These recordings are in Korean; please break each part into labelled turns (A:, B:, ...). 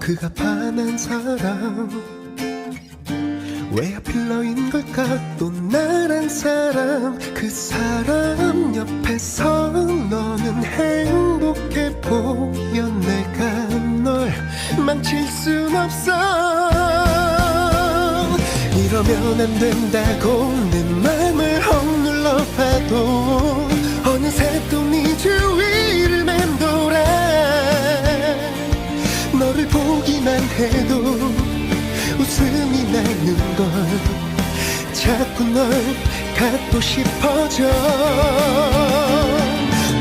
A: 그가 반한 사람. 왜 하필 너인 걸까? 또 나란 사람. 그 사람 옆에서 너는 행복해 보여. 내가 널 망칠 순 없어. 이러면 안 된다고 내 맘을 억눌러 봐도 자꾸 널 갖고 싶어져.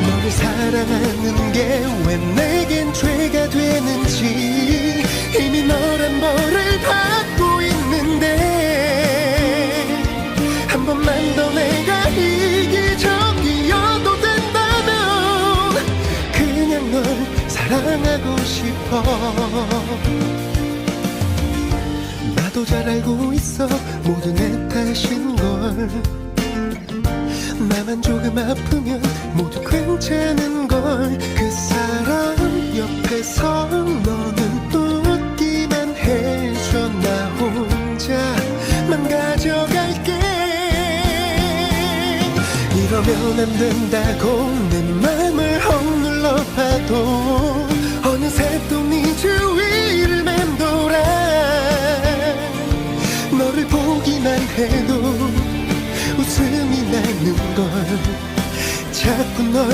A: 너를 사랑하는 게 왜 내겐 죄가 되는지 이미 너란 벌을 받고 있는데 한 번만 더 내가 이기적이어도 된다면 그냥 널 사랑하고 싶어 잘 알고 있어. 모두 내 탓인 걸. 나만 조금 아프면 모두 괜찮은 걸. 그 사람 옆에서 너는 웃기만 해줘. 나 혼자만 가져갈게. 이러면 안 된다고 내 맘을 억눌러 봐도 자꾸 널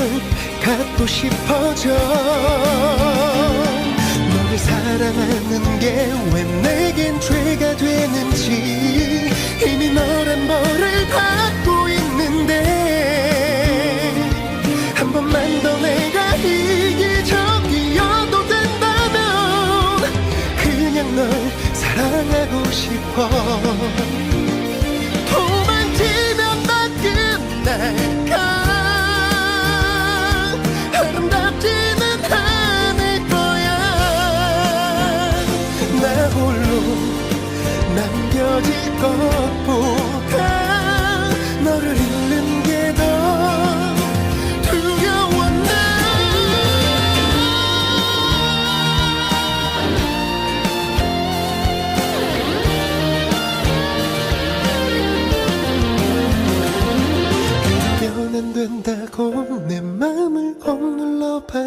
A: 갖고 싶어져. 너를 사랑하는 게 왜 내겐 죄가 되는지 이미 너란 벌을 받고 있는데 한 번만 더 내가 이기적이어도 된다면 그냥 널 사랑하고 싶어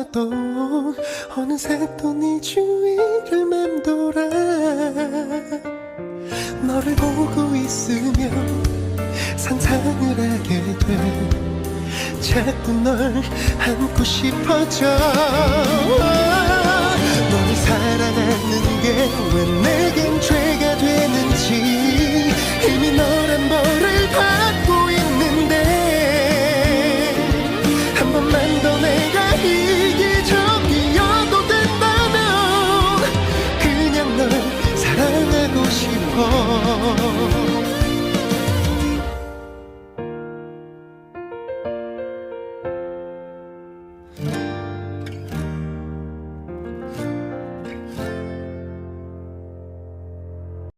A: 봐도 어느새 또 네 주위를 맴돌아. 너를 보고 있으면 상상을 하게 돼. 자꾸 널 안고 싶어져 Oh.